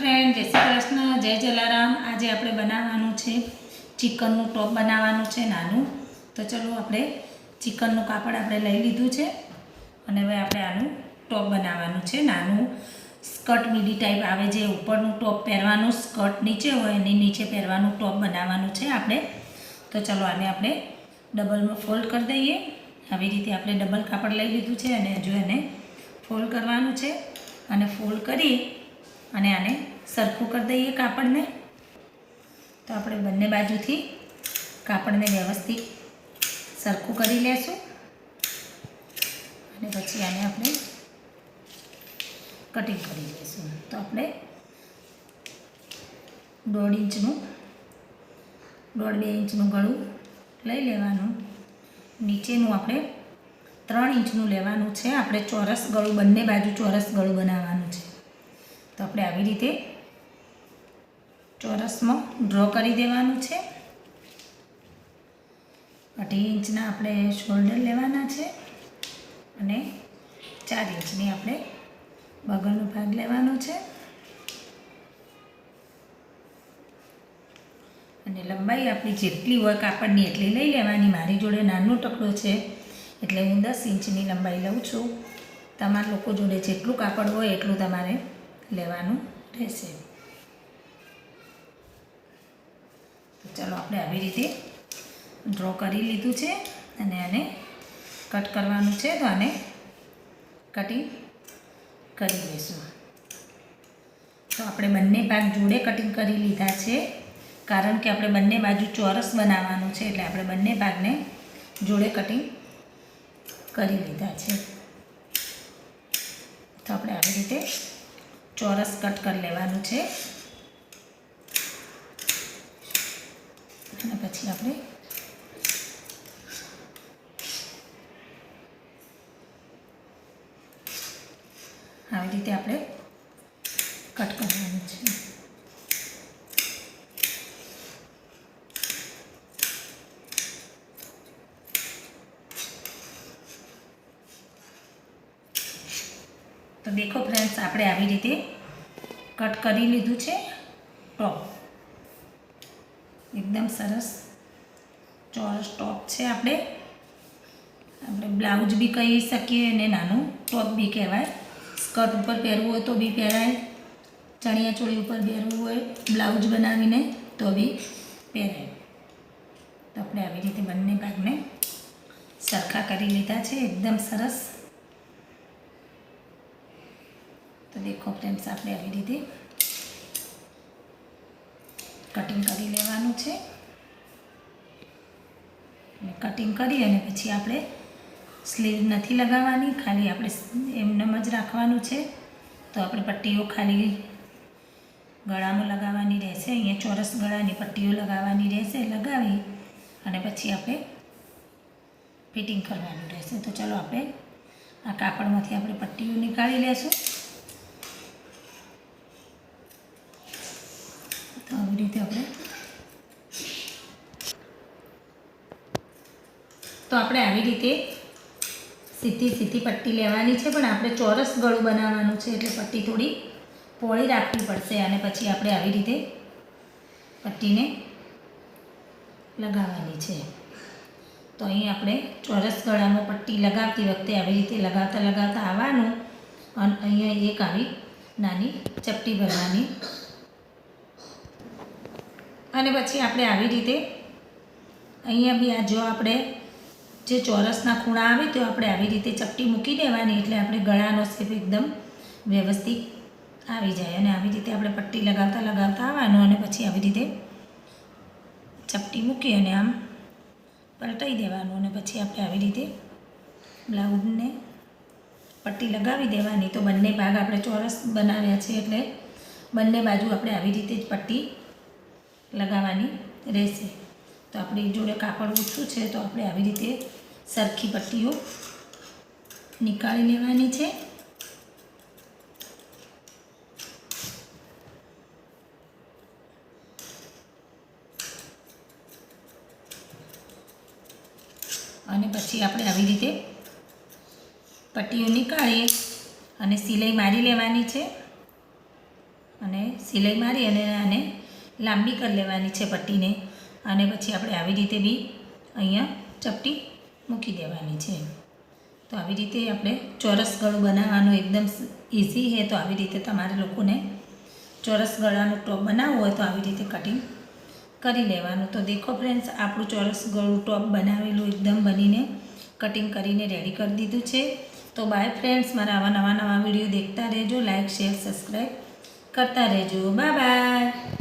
Friend જય શ્રી કૃષ્ણ, જય જલારામ. આજે આપણે બનાવવાનું છે ચિકનનું ટોપ બનાવવાનું છે નાનું. તો ચલો આપણે ચિકનનું કાપડ આપણે લઈ લીધું છે અને હવે આપણે આનું ટોપ બનાવવાનું છે. નાનું સ્કર્ટ મીડી ટાઈપ આવે જે ઉપરનું ટોપ પહેરવાનું, સ્કર્ટ નીચે હોય એની નીચે પહેરવાનું, ટોપ બનાવવાનું છે આપણે. તો ચલો આને આપણે ડબલમાં ફોલ્ડ કરી દઈએ. આવી રીતે આપણે ડબલ કાપડ લઈ લીધું છે અને હજુ એને ફોલ્ડ કરવાનું છે. અને ફોલ્ડ કરી અને આને સરખું કરી દઈએ કાપડને. તો આપણે બંને બાજુથી કાપડને વ્યવસ્થિત સરખું કરી લેશું. અને પછી આને આપણે કટિંગ કરી લઈશું તો આપણે દોઢ ઇંચનું, દોઢ બે ઇંચનું ગળું લઈ લેવાનું. નીચેનું આપણે ત્રણ ઇંચનું લેવાનું છે. આપણે ચોરસ ગળું, બંને બાજુ ચોરસ ગળું બનાવવાનું છે. તો આપણે આવી રીતે ચોરસમાં ડ્રો કરી દેવાનું છે. અઢી ઇંચના આપણે શોલ્ડર લેવાના છે અને ચાર ઇંચની આપણે બગલનો ભાગ લેવાનો છે. અને લંબાઈ આપણી જેટલી હોય કાપડની એટલી લઈ લેવાની. મારી જોડે નાનો ટકડો છે એટલે હું દસ ઇંચની લંબાઈ લઉં છું. તમારા લોકો જોડે જેટલું કાપડ હોય એટલું તમારે લેવાનું રહેશે. ચાલો આપણે આવી રીતે ડ્રો કરી લીધું છે અને આને કટ કરવાનું છે તો આને કટિંગ કરી લઈશું તો આપણે બંને ભાગ જોડે કટિંગ કરી લીધા છે કારણ કે આપણે બંને બાજુ ચોરસ બનાવવાનું છે એટલે આપણે બંને ભાગને જોડે કટિંગ કરી લીધા છે. તો આપણે આવી રીતે ચોરસ કટ કરી લેવાનું છે અને પછી આપણે આવી રીતે આપણે કટ કરવાનું છે. તો દેખો ફ્રેન્ડ્સ આપણે આવી રીતે કટ કરી લીધું છે. ટોપ એકદમ સરસ. ચોરસ ટોપ છે આપણે. આપણે બ્લાઉઝ બી કહી શકીએ અને નાનું ટોપ બી કહેવાય. સ્કર્ટ ઉપર પહેરવું હોય તો બી પહેરાય. ચણિયા ચોળી ઉપર પહેરવું હોય, બ્લાઉઝ બનાવીને તો બી પહેરાય. તો આપણે આવી રીતે બંને ભાગને સરખા કરી લીધા છે, એકદમ સરસ. તો દેખો ફ્રેન્ડ્સ, આપણે આવી રીતે કટિંગ કરી લેવાનું છે. કટિંગ કરી અને પછી આપણે સ્લીવ નથી લગાવવાની, ખાલી આપણે એમનેમ જ રાખવાનું છે. તો આપણે પટ્ટીઓ ખાલી ગળામાં લગાવવાની રહેશે. અહીંયા ચોરસ ગળાની પટ્ટીઓ લગાવવાની રહેશે, લગાવી અને પછી આપણે ફિટિંગ કરવાનું રહેશે. તો ચલો આપણે આ કાપડમાંથી આપણે પટ્ટીઓ નીકાળી લેશું તો આવી રીતે આપણે તો આપણે આવી રીતે સીધી સીધી પટ્ટી લેવાની છે, પણ આપણે ચોરસ ગળું બનાવવાનું છે, એટલે પટ્ટી થોડી પોળી રાખવી પડશે અને પછી આપણે આવી રીતે પટ્ટીને લગાવવાની છે. તો અહીં આપણે ચોરસ ગળામાં પટ્ટી લગાવતી વખતે આવી રીતે લગાવતા લગાવતા આવવાનું અને અહીંયા એક આવી નાની ચપટી ભરવાની. અને પછી આપણે આવી રીતે અહીંયા બી આ જો આપણે જે ચોરસના ખૂણા આવે તો આપણે આવી રીતે ચપટી મૂકી દેવાની એટલે આપણે ગળાનો શેપ એકદમ વ્યવસ્થિત આવી જાય અને આવી રીતે આપણે પટ્ટી લગાવતા લગાવતા આવવાનું અને પછી આવી રીતે ચપટી મૂકી અને આમ પલટાઈ દેવાનું અને પછી આપણે આવી રીતે બ્લાઉઝને પટ્ટી લગાવી દેવાની. તો બંને ભાગ આપણે ચોરસ બનાવ્યા છે એટલે બંને બાજુ આપણે આવી રીતે જ પટ્ટી લગાવવાની રહેશે. તો આપણી જોડે કાપડ ઓછું છે તો આપણે આવી રીતે સરખી પટ્ટીઓ નીકાળી લેવાની છે. અને પછી આપણે આવી રીતે પટ્ટીઓ નીકાળીએ અને સિલાઈ મારી લેવાની છે. અને સિલાઈ મારી અને આને લાંબી કરી લેવાની છે પટ્ટીને. અને પછી આપણે આવી રીતે બી અહીંયા ચપટી મૂકી દેવાની છે. તો આવી રીતે આપણે ચોરસ ગળું બનાવવાનું એકદમ ઇઝી છે. તો આવી રીતે તમારે લોકોને ચોરસ ગળાનું ટોપ બનાવવું હોય તો આવી રીતે કટિંગ કરી લેવાનું. તો દેખો ફ્રેન્ડ્સ આપણું ચોરસ ગળું ટોપ બનાવેલું એકદમ બનીને કટિંગ કરીને રેડી કરી દીધું છે. તો બાય ફ્રેન્ડ્સ મારા આવા નવા નવા વીડિયો દેખતા રહેજો. લાઇક શેર સબસ્ક્રાઈબ કરતા રહેજો. Bye bye